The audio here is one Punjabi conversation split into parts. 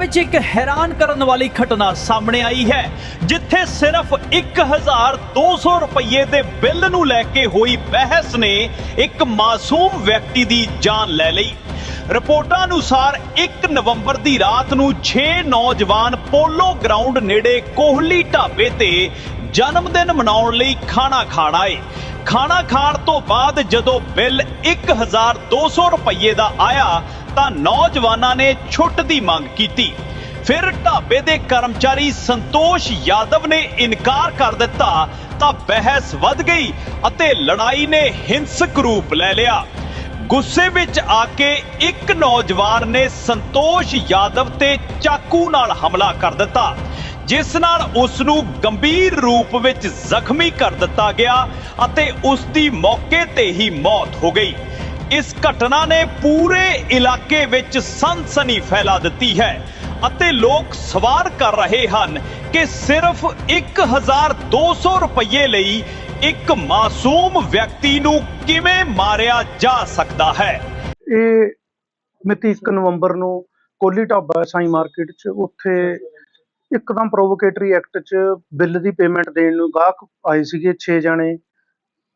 ਵਿੱਚ ਇੱਕ ਹੈਰਾਨ ਕਰਨ ਵਾਲੀ ਘਟਨਾ ਸਾਹਮਣੇ ਆਈ ਹੈ, ਜਿੱਥੇ ਸਿਰਫ 1200 ਰੁਪਏ ਦੇ ਬਿੱਲ ਨੂੰ ਲੈ ਕੇ ਹੋਈ ਬਹਿਸ ਨੇ ਇੱਕ ਮਾਸੂਮ ਵਿਅਕਤੀ ਦੀ ਜਾਨ ਲੈ ਲਈ। ਰਿਪੋਰਟਾਂ ਅਨੁਸਾਰ 1 ਨਵੰਬਰ ਦੀ ਰਾਤ ਨੂੰ 6 ਨੌਜਵਾਨ ਪੋਲੋ ਗਰਾਊਂਡ ਨੇੜੇ ਕੋਹਲੀ ਢਾਬੇ ਤੇ ਜਨਮ ਦਿਨ ਮਨਾਉਣ ਲਈ ਖਾਣਾ ਖਾਣ ਆਏ। ਖਾਣਾ ਖਾਣ ਤੋਂ ਬਾਅਦ ਜਦੋਂ ਬਿੱਲ 1200 ਰੁਪਏ ਦਾ ਆਇਆ ਤਾਂ ਨੌਜਵਾਨਾਂ ਨੇ ਛੁੱਟ ਦੀ ਮੰਗ ਕੀਤੀ। ਫਿਰ ਢਾਬੇ ਦੇ ਕਰਮਚਾਰੀ ਸੰਤੋਸ਼ ਯਾਦਵ ਨੇ ਇਨਕਾਰ ਕਰ ਦਿੱਤਾ ਤਾਂ ਬਹਿਸ ਵੱਧ ਗਈ ਅਤੇ ਲੜਾਈ ਨੇ ਹਿੰਸਕ ਰੂਪ ਲੈ ਲਿਆ। ਗੁੱਸੇ ਵਿੱਚ ਆ ਕੇ ਇੱਕ ਨੌਜਵਾਨ ਨੇ ਸੰਤੋਸ਼ ਯਾਦਵ ਤੇ ਚਾਕੂ ਨਾਲ ਹਮਲਾ ਕਰ ਦਿੱਤਾ, ਜਿਸ ਨਾਲ ਉਸ ਨੂੰ ਗੰਭੀਰ ਰੂਪ ਵਿੱਚ ਜ਼ਖਮੀ ਕਰ ਦਿੱਤਾ ਗਿਆ ਅਤੇ ਉਸ ਦੀ ਮੌਕੇ ਤੇ ਹੀ ਮੌਤ ਹੋ ਗਈ। ਇਸ ਘਟਨਾ ਨੇ ਪੂਰੇ ਇਲਾਕੇ ਵਿੱਚ ਸਨਸਨੀ ਫੈਲਾ ਦਿੱਤੀ ਹੈ ਅਤੇ ਲੋਕ ਸਵਾਲ ਕਰ ਰਹੇ ਹਨ ਕਿ ਸਿਰਫ 1200 ਰੁਪਏ ਲਈ ਇੱਕ ਮਾਸੂਮ ਵਿਅਕਤੀ ਨੂੰ ਕਿਵੇਂ ਮਾਰਿਆ ਜਾ ਸਕਦਾ ਹੈ। ਇਹ ਮਿਤੀ 1 ਨਵੰਬਰ ਨੂੰ ਕੋਲੀ ਢਾਬਾ ਸਾਈ ਮਾਰਕੀਟ 'ਚ ਉੱਥੇ ਇੱਕਦਮ ਪ੍ਰੋਵੋਕੇਟਰੀ ਐਕਟ 'ਚ ਬਿੱਲ ਦੀ ਪੇਮੈਂਟ ਦੇਣ ਨੂੰ ਗਾਹਕ ਆਏ ਸੀਗੇ 6 ਜਣੇ।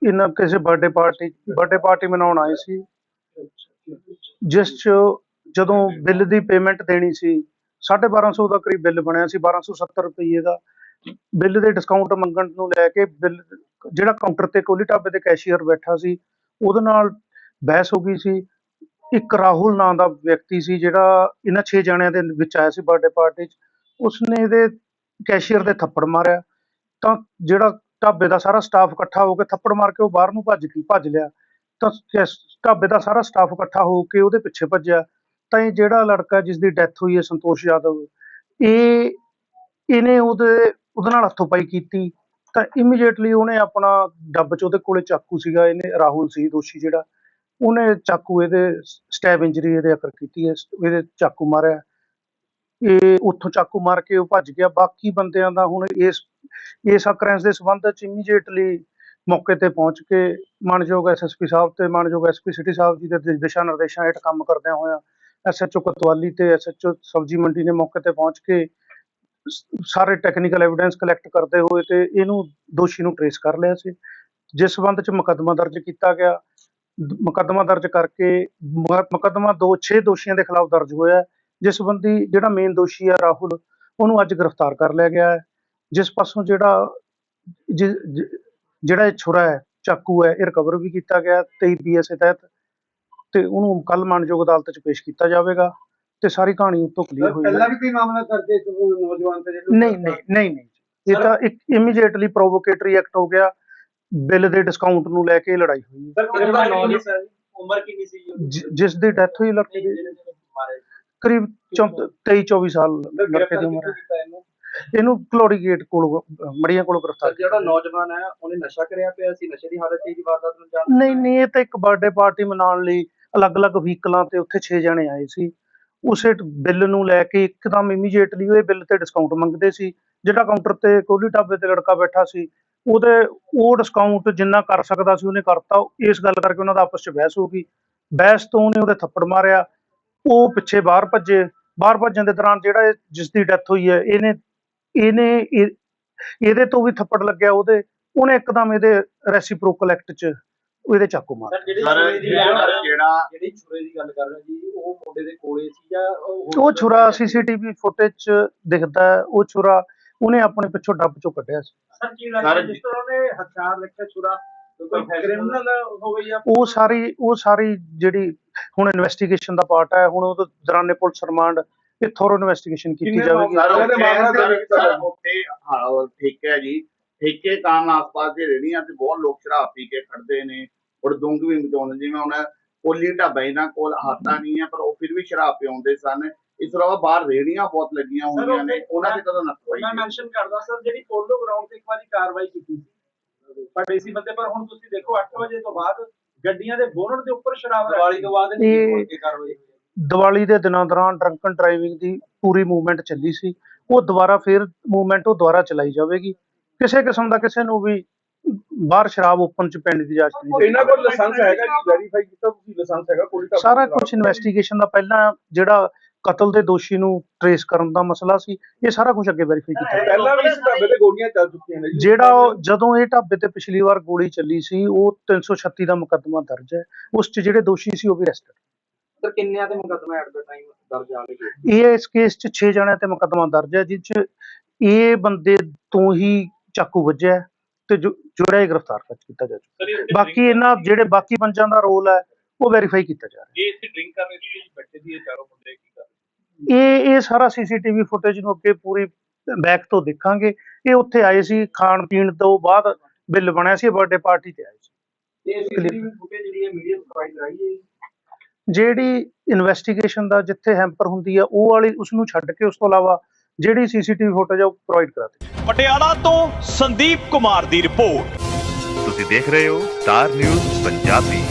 ਇਹਨਾਂ ਕਿਸੇ ਬਰਥਡੇ ਪਾਰਟੀ ਬਰਥਡੇ ਪਾਰਟੀ ਮਨਾਉਣ ਆਏ ਸੀ। ਜਿਸ 'ਚ ਜਦੋਂ ਬਿੱਲ ਦੀ ਪੇਮੈਂਟ ਦੇਣੀ ਸੀ 1250 ਦਾ ਕਰੀਬ ਬਿੱਲ ਬਣਿਆ ਸੀ 1270 ਰੁਪਏ ਦਾ। ਬਿੱਲ ਦੇ ਡਿਸਕਾਊਂਟ ਮੰਗਣ ਨੂੰ ਲੈ ਕੇ ਬਿੱਲ, ਜਿਹੜਾ ਕਾਊਂਟਰ ਤੇ ਕੋਲੀ ਢਾਬੇ ਦੇ ਕੈਸ਼ੀਅਰ ਬੈਠਾ ਸੀ, ਉਹਦੇ ਨਾਲ ਬਹਿਸ ਹੋ ਗਈ ਸੀ। ਇੱਕ ਰਾਹੁਲ ਨਾਂ ਦਾ ਵਿਅਕਤੀ ਸੀ, ਜਿਹੜਾ ਇਹਨਾਂ 6 ਜਣਿਆਂ ਦੇ ਵਿੱਚ ਆਇਆ ਸੀ ਬਰਥਡੇ ਪਾਰਟੀ 'ਚ। ਉਸਨੇ ਇਹਦੇ ਕੈਸ਼ੀਅਰ ਦੇ ਥੱਪੜ ਮਾਰਿਆ। ਤਾਂ ਜਿਹੜਾ ਢਾਬੇ ਦਾ ਸਾਰਾ ਸਟਾਫ ਇਕੱਠਾ ਹੋ ਕੇ ਥੱਪੜ ਮਾਰ ਕੇ ਉਹ ਬਾਹਰ ਨੂੰ ਭੱਜ ਗਈ ਭੱਜ ਲਿਆ। ਤਾਂ ਢਾਬੇ ਦਾ ਸਾਰਾ ਸਟਾਫ ਇਕੱਠਾ ਹੋ ਕੇ ਉਹਦੇ ਪਿੱਛੇ ਭੱਜਿਆ। ਤਾਂ ਇਹ ਜਿਹੜਾ ਲੜਕਾ ਜਿਸ ਦੀ ਡੈਥ ਹੋਈ ਹੈ ਸੰਤੋਸ਼ ਯਾਦਵ, ਇਹ, ਇਹਨੇ ਉਹਦੇ ਉਹਦੇ ਨਾਲ ਹੱਥੋਪਾਈ ਕੀਤੀ। ਤਾਂ ਇਮੀਡੀਏਟਲੀ ਉਹਨੇ ਆਪਣਾ ਡੱਬ 'ਚ ਉਹਦੇ ਕੋਲੇ ਚਾਕੂ ਸੀਗਾ, ਇਹਨੇ ਰਾਹੁਲ ਸੀ, ਦੋਸ਼ੀ ਜਿਹੜਾ। ਉਹਨੇ ਚਾਕੂ ਇਹਦੇ ਸਟੈਬ ਇੰਜਰੀ ਇਹਦੇ ਅਕਰ ਕੀਤੀ ਹੈ, ਇਹਦੇ ਚਾਕੂ ਮਾਰਿਆ। ਇਹ ਉੱਥੋਂ ਚਾਕੂ ਮਾਰ ਕੇ ਉਹ ਭੱਜ ਗਿਆ। ਬਾਕੀ ਬੰਦਿਆਂ ਦਾ ਹੁਣ ਇਸ ਇਸ ਅਕਰੈਂਸ ਦੇ ਸੰਬੰਧ ਵਿੱਚ ਇਮੀਡੀਏਟਲੀ ਮੌਕੇ ਤੇ ਪਹੁੰਚ ਕੇ ਮਾਨਯੋਗ ਐਸਐਸਪੀ ਸਾਹਿਬ ਤੇ ਮਾਨਯੋਗ ਐਸਪੀ ਸਿਟੀ ਸਾਹਿਬ ਜੀ ਦੇ ਦਿਸ਼ਾ ਨਿਰਦੇਸ਼ਾਂ ਹੇਠ ਕੰਮ ਕਰਦਿਆਂ ਹੋਇਆਂ ਐਸਐਚਓ ਕੋਤਵਾਲੀ ਤੇ ਐਸਐਚਓ ਸਬਜੀ ਮੰਡੀ ਨੇ ਮੌਕੇ ਤੇ ਪਹੁੰਚ ਕੇ ਸਾਰੇ ਟੈਕਨੀਕਲ ਐਵੀਡੈਂਸ ਕਲੈਕਟ ਕਰਦੇ ਹੋਏ ਤੇ ਇਹਨੂੰ ਦੋਸ਼ੀ ਨੂੰ ਟਰੇਸ ਕਰ ਲਿਆ ਸੀ। ਜਿਸ ਸੰਬੰਧ ਚ ਮੁਕੱਦਮਾ ਦਰਜ ਕੀਤਾ ਗਿਆ। ਮੁਕੱਦਮਾ ਦਰਜ ਕਰਕੇ ਮੁਕ- ਮੁਕੱਦਮਾ ਦੋ 6 ਦੋਸ਼ੀਆਂ ਦੇ ਖਿਲਾਫ ਦਰਜ ਹੋਇਆ ਹੈ, ਜਿਸ ਸੰਬੰਧੀ ਜਿਹੜਾ ਮੇਨ ਦੋਸ਼ੀ ਹੈ ਰਾਹੁਲ ਉਹਨੂੰ ਅੱਜ ਗ੍ਰਿਫਤਾਰ ਕਰ ਲਿਆ ਗਿਆ ਹੈ। ਜਿਸ ਪਾਸੋਂ ਜਿਹੜਾ ਜਿਹੜਾ ਇਹ ਛੁਰਾ ਹੈ ਚਾਕੂ ਹੈ ਇਹ ਰਿਕਵਰ ਵੀ ਕੀਤਾ ਗਿਆ 23 ਬੀਐਸਏ ਤਹਿਤ ਤੇ ਉਹਨੂੰ ਕੱਲ ਮਾਨਯੋਗ ਅਦਾਲਤ 'ਚ ਪੇਸ਼ ਕੀਤਾ ਜਾਵੇਗਾ ਤੇ ਸਾਰੀ ਕਹਾਣੀ ਉਤੋਂ ਕਲੀਅਰ ਹੋਈ ਪਹਿਲਾਂ ਵੀ ਕੋਈ ਮਾਮਲਾ ਕਰਦੇ ਨੌਜਵਾਨ ਤੇ ਜਿਹੜੇ ਨਹੀਂ ਨਹੀਂ ਨਹੀਂ ਨਹੀਂ। ਇਹ ਤਾਂ ਇੱਕ ਇਮੀਡੀਏਟਲੀ ਪ੍ਰੋਵੋਕੇਟਰੀ ਐਕਟ ਹੋ ਗਿਆ ਬਿੱਲ ਦੇ ਡਿਸਕਾਊਂਟ ਨੂੰ ਲੈ ਕੇ ਲੜਾਈ ਹੋਈ ਉਮਰ ਕਿੰਨੀ ਸੀ ਜਿਸ ਦੀ ਡੈਥ ਹੋਈ ਲੜਕੇ ਦੀ। ਕਰੀਬ 23 24 ਸਾਲ ਲੜਕੇ ਦੀ ਉਮਰ ਹੈ। ਇਹਨੂੰ ਕਲੋੜੀ ਗੇਟ ਕੋਲ ਮੜੀਆਂ ਕੋਲੋਂ ਗ੍ਰਿਫਤਾਰ ਸਰ ਜਿਹੜਾ ਨੌਜਵਾਨ ਹੈ ਉਹਨੇ ਨਸ਼ਾ ਕਰਿਆ ਪਿਆ ਸੀ ਨਸ਼ੇ ਦੀ ਹਾਲਤ 'ਚ ਇਹਦੀ ਵਾਰਦਾਤ ਨੂੰ ਜਾਣ ਨਹੀਂ ਨਹੀਂ ਇਹ ਤਾਂ ਇੱਕ ਬਰਥਡੇ ਪਾਰਟੀ ਮਨਾਉਣ ਲਈ ਅਲੱਗ-ਅਲੱਗ ਵਹੀਕਲਾਂ ਤੇ ਉੱਥੇ 6 ਜਣੇ ਆਏ ਸੀ। ਉਸੇ ਬਿੱਲ ਨੂੰ ਲੈ ਕੇ ਇੱਕਦਮ ਇਮੀਡੀਏਟਲੀ ਉਹ ਬਿੱਲ ਤੇ ਡਿਸਕਾਊਂਟ ਮੰਗਦੇ ਸੀ। ਜਿਹੜਾ ਕਾਊਂਟਰ ਤੇ ਕੋਹਲੀ ਢਾਬੇ ਤੇ ਲੜਕਾ ਬੈਠਾ ਸੀ ਉਹਦੇ ਉਹ ਡਿਸਕਾਊਂਟ ਜਿੰਨਾ ਕਰ ਸਕਦਾ ਸੀ ਉਹਨੇ ਕਰਤਾ। ਇਸ ਗੱਲ ਕਰਕੇ ਉਹਨਾਂ ਦਾ ਆਪਸ 'ਚ ਬਹਿਸ ਹੋ ਗਈ। ਬਹਿਸ ਤੋਂ ਉਹਨੇ ਉਹਦੇ ਥੱਪੜ ਮਾਰਿਆ। ਉਹ ਪਿੱਛੇ ਬਾਹਰ ਭੱਜੇ। ਬਾਹਰ ਭੱਜਣ ਦੇ ਦੌਰਾਨ ਜਿਹੜਾ ਜਿਸ ਦੀ ਡੈਥ ਹੋਈ ਹੈ ਇਹਨੇ ਇਹਨੇ ਇਹ- ਇਹਦੇ ਤੋਂ ਵੀ ਥੱਪੜ ਲੱਗਿਆ ਉਹਦੇ ਉਹਨੇ ਇੱਕਦਮ ਇਹਦੇ ਰੈਸੀਪ੍ਰੋਕਲ ਐਕਟ 'ਚ ਇਹਦੇ ਚਾਕੂ ਮਾਰ ਸਰ ਜਿਹੜੀ ਛੁਰੇ ਦੀ ਜਿਹੜਾ ਗੱਲ- ਜਿਹੜਾ ਜਿਹੜੀ ਛੁਰੇ ਦੀ ਗੱਲ ਕਰ ਰਹੇ ਜੀ ਉਹ ਮੁੰਡੇ ਦੇ ਕੋਲੇ ਸੀ ਜਾਂ ਉਹ ਉਹ ਛੁਰਾ ਸੀਸੀਟੀਵੀ ਫੁਟੇਜ 'ਚ ਦਿਖਦਾ ਹੈ ਉਹ ਛੁਰਾ ਉਹਨੇ ਆਪਣੇ ਪਿੱਛੋਂ ਡੱਬ 'ਚੋਂ ਕੱਢਿਆ ਸੀ। ਸਰ ਕੀ ਲੱਗਦਾ ਜਿਸ ਤਰ੍ਹਾਂ ਉਹਨੇ ਹਥਿਆਰ ਰੱਖਿਆ ਛੁਰਾ? ਉਹ ਸਾਰੀ ਉਹ ਸਾਰੀ ਜਿਹੜੀ ਹੁਣ ਇਨਵੈਸਟੀਗੇਸ਼ਨ ਦਾ ਪਾਰਟ ਹੈ ਹੁਣ ਉਹ ਦੌਰਾਨੇ ਪੁਲਿਸ ਰਿਮਾਂਡ ਇਹ ਥੋਰੋ ਇਨਵੈਸਟੀਗੇਸ਼ਨ ਕੀਤੀ ਜਾਵੇਗੀ? ਦੇ ਹਾਂ, ਠੀਕ ਹੈ ਜੀ। ਠੇਕੇ ਕਾਰਨ ਆਸ-ਪਾਸ ਦੇ ਰੇਹੜੀਆਂ ਤੇ ਬਹੁਤ ਲੋਕ ਸ਼ਰਾਬ ਪੀ ਕੇ ਖੜਦੇ ਨੇ। ਔਰ ਦੁੰਗ ਵੀ ਮਚਾਉਂਦੇ ਜਿਵੇਂ ਹੁਣ ਕੋਲੀ ਢਾਬਾ ਇਹਨਾਂ ਕੋਲ ਹਾਤਾ ਨਹੀਂ ਹੈ ਪਰ ਉਹ ਫਿਰ ਵੀ ਸ਼ਰਾਬ ਪਿਆਉਂਦੇ ਸਨ। ਇਸ ਤੋਂ ਇਲਾਵਾ ਬਾਹਰ ਰੇਹੜੀਆਂ ਬਹੁਤ ਲੱਗੀਆਂ ਹੋਈਆਂ ਨੇ। ਉਹਨਾਂ ਤੇ ਕਦੋਂ ਨੱਥ ਮੈਂ ਮੈਂਸ਼ਨ ਕਰਦਾ ਸਰ ਜਿਹੜੀ ਪੋਲੋ ਗਰਾਊਂਡ ਤੇ ਇੱਕ ਵਾਰੀ ਕਾਰਵਾਈ ਕੀਤੀ ਸੀ। ਪਰ ਏਸੀ ਬੰਦੇ ਪਰ ਹੁਣ ਤੁਸੀਂ ਦੇਖੋ 8 ਵਜੇ ਤੋਂ ਬਾਅਦ ਗੱਡੀਆਂ ਦੇ ਬੋਨਟ ਦੇ ਉੱਪਰ ਸ਼ਰਾਬ ਦੀਵਾਲੀ ਤੋਂ ਬਾਅਦ ਕੀ ਕਾਰਵਾਈ ਹੋਈ। ਦੀਵਾਲੀ ਦੇ ਦਿਨਾਂ ਦੌਰਾਨ ਡਰੰਕਨ ਡਰਾਈਵਿੰਗ ਦੀ ਪੂਰੀ ਮੂਵਮੈਂਟ ਚੱਲੀ ਸੀ। ਉਹ ਦੁਬਾਰਾ ਫਿਰ ਮੂਵਮੈਂਟ ਉਹ ਦੁਬਾਰਾ ਚਲਾਈ ਜਾਵੇਗੀ। ਕਿਸੇ ਕਿਸਮ ਦਾ ਕਿਸੇ ਨੂੰ ਵੀ ਬਾਹਰ ਸ਼ਰਾਬ ਓਪਨ ਚ ਪੈਣ ਦੀ ਇਜਾਜ਼ਤ ਨਹੀਂ ਇਹਨਾਂ ਕੋਲ ਲਾਇਸੈਂਸ ਹੈਗਾ ਜੀ ਵੈਰੀਫਾਈ ਕੀਤਾ ਤੁਸੀਂ ਲਾਇਸੈਂਸ ਹੈਗਾ ਕੋਈ ਸਾਰਾ ਕੁਝ ਇਨਵੈਸਟੀਗੇਸ਼ਨ ਦਾ ਪਹਿਲਾਂ ਜਿਹੜਾ ਕਤਲ ਦੇ ਦੋਸ਼ੀ ਨੂੰ ਟਰੇਸ ਕਰਨ ਦਾ ਮਸਲਾ ਸੀ ਇਹ ਸਾਰਾ ਕੁਝ ਅੱਗੇ ਵੈਰੀਫਾਈ ਕੀਤਾ। ਪਹਿਲਾਂ ਵੀ ਇਸ ਢਾਬੇ ਤੇ ਗੋਲੀਆਂ ਚੱਲ ਚੁੱਕੀਆਂ ਨੇ ਜਿਹੜਾ ਜਦੋਂ ਇਹ ਢਾਬੇ ਤੇ ਪਿਛਲੀ ਵਾਰ ਗੋਲੀ ਚੱਲੀ ਸੀ ਉਹ 336 ਦਾ ਮੁਕੱਦਮਾ ਦਰਜ ਹੈ। ਉਸ 'ਚ ਜਿਹੜੇ ਦੋਸ਼ੀ ਸੀ ਉਹ ਵੀ ਅਰੈਸਟ ਸਰ ਕਿੰਨਿਆਂ ਤੇ ਮੁਕੱਦਮਾ ਐਟ ਦਾ ਟਾਈਮ ਦਰਜ ਆ ਗਏ ਇਹ ਇਸ ਕੇਸ 'ਚ 6 ਜਣਿਆਂ ਤੇ ਮੁਕੱਦਮਾ ਦਰਜ ਹੈ ਜਿਸ 'ਚ ਇਹ ਬੰਦੇ ਤੋਂ ਹੀ ਚਾਕੂ ਵੱਜਿਆ ਹੈ ਤੇ ਜੋ ਜਿਹੜਾ ਇਹ ਗ੍ਰਿਫਤਾਰ ਕਰ ਕੀਤਾ ਜਾ ਚੁੱਕਾ ਬਾਕੀ ਇਹਨਾਂ ਜਿਹੜੇ ਬਾਕੀ ਪੰਜਾਂ ਦਾ ਰੋਲ ਹੈ ਉਹ ਵੈਰੀਫਾਈ ਕੀਤਾ ਜਾ ਰਿਹਾ ਇਹ ਇੱਥੇ ਡਰਿੰਕ ਕਰ ਰਹੇ ਸੀ ਬੈਠੇ ਸੀ ਇਹ ਚਾਰੋਂ ਮੁੰਡੇ ਕੀ ਕਰ ਰਹੇ ਇਹ ਇਹ ਸਾਰਾ ਸੀਸੀਟੀਵੀ ਫੁਟੇਜ ਨੂੰ ਅੱਗੇ ਪੂਰੀ ਬੈਕ ਤੋਂ ਦੇਖਾਂਗੇ। ਇਹ ਉੱਥੇ ਆਏ ਸੀ ਖਾਣ ਪੀਣ ਤੋਂ ਬਾਅਦ ਬਿੱਲ ਬਣਿਆ ਸੀ ਬਰਥਡੇ ਪਾਰਟੀ ਤੇ ਆਏ ਸੀ। ਇਹ ਸੀਸੀਟੀਵੀ ਫੁਟੇਜ ਜਿਹੜੀ ਹੈ ਮੀਡੀਆ ਨੂੰ ਪ੍ਰੋਵਾਈਡ ਕਰਾਈ ਹੈ ਜਿਹੜੀ ਇਨਵੈਸਟੀਗੇਸ਼ਨ ਦਾ ਜਿੱਥੇ ਹੈਂਪਰ ਹੁੰਦੀ ਆ ਉਹ ਵਾਲੀ ਉਸ ਨੂੰ ਛੱਡ ਕੇ ਉਸ ਤੋਂ ਇਲਾਵਾ ਜਿਹੜੀ ਸੀਸੀਟੀਵੀ ਫੁਟੇਜ ਆ ਉਹ ਪ੍ਰੋਵਾਈਡ ਕਰਾ ਦਿੱਤੀ। ਪਟਿਆਲਾ ਤੋਂ ਸੰਦੀਪ ਕੁਮਾਰ ਦੀ ਰਿਪੋਰਟ। ਤੁਸੀਂ ਦੇਖ ਰਹੇ ਹੋ ਸਟਾਰ ਨਿਊਜ਼ ਪੰਜਾਬੀ